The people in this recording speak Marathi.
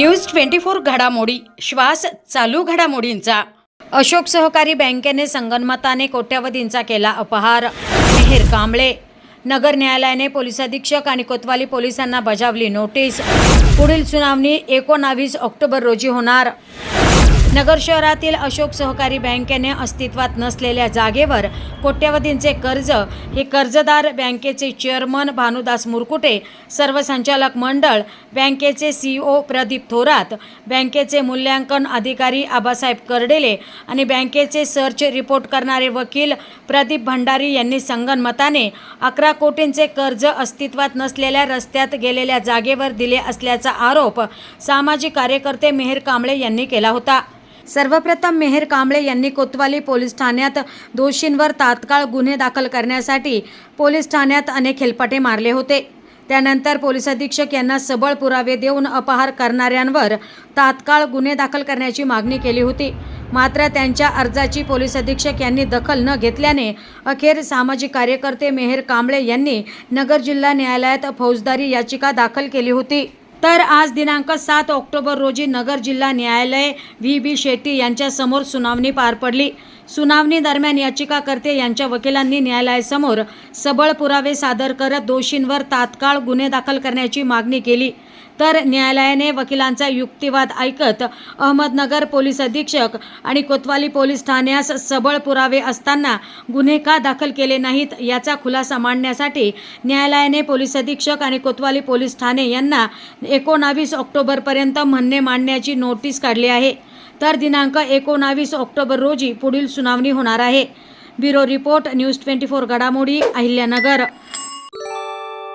न्यूज ट्वेंटी फोर घडामोडी श्वास चालू घडामोडींचा. अशोक सहकारी बँकेने संगनमताने कोट्यवधींचा केला अपहार. मेहेर कांबळे नगर न्यायालयाने पोलीस अधीक्षक आणि कोतवाली पोलिसांना बजावली नोटीस. पुढील सुनावणी एकोणावीस ऑक्टोबर रोजी होणार. नगर शहरातील अशोक सहकारी बँकेने अस्तित्वात नसलेल्या जागेवर कोट्यवधींचे कर्ज हे कर्जदार बँकेचे चेअरमन भानुदास मुरकुटे सर्व संचालक मंडळ बँकेचे सीईओ प्रदीप थोरात बँकेचे मूल्यांकन अधिकारी आबासाहेब कर्डेले आणि बँकेचे सर्च रिपोर्ट करणारे वकील प्रदीप भंडारी यांनी संगनमताने अकरा कोटींचे कर्ज अस्तित्वात नसलेल्या रस्त्यात गेलेल्या जागेवर दिले असल्याचा आरोप सामाजिक कार्यकर्ते मेहर कांबळे यांनी केला होता. सर्वप्रथम मेहेर कांबळे यांनी कोतवाली पोलीस ठाण्यात दोषींवर तात्काळ गुन्हे दाखल करण्यासाठी पोलीस ठाण्यात अनेक हेलपाटे मारले होते. त्यानंतर पोलीस अधीक्षक यांना सबळ पुरावे देऊन अपहार करणाऱ्यांवर तात्काळ गुन्हे दाखल करण्याची मागणी केली होती. मात्र त्यांच्या अर्जाची पोलीस अधीक्षक यांनी दखल न घेतल्याने अखेर सामाजिक कार्यकर्ते मेहेर कांबळे यांनी नगर जिल्हा न्यायालयात फौजदारी याचिका दाखल केली होती. तर आज दिनांक सात ऑक्टोबर रोजी नगर जिल्हा न्यायालय व्ही बी शेट्टी यांच्यासमोर सुनावणी पार पडली. सुनावणी दरम्यान याचिकाकर्ते यांच्या वकिलांनी न्यायालयासमोर सबळ पुरावे सादर करत दोषींवर तात्काळ गुन्हे दाखल करण्याची मागणी केली. तर न्यायालयाने वकिलांचा युक्तिवाद ऐकत अहमदनगर पोलीस अधीक्षक आणि कोतवाली पोलीस ठाण्यास सबळ पुरावे असताना गुन्हे का दाखल केले नाहीत याचा खुलासा मांडण्यासाठी न्यायालयाने पोलीस अधीक्षक आणि कोतवाली पोलीस ठाणे यांना एकोणावीस ऑक्टोबरपर्यंत म्हणणे मांडण्याची नोटीस काढली आहे. तर दिनांक एकोणावीस ऑक्टोबर रोजी पुढील सुनावणी होणार आहे. Bureau report news twenty four घडामोडी अहिल्यानगर.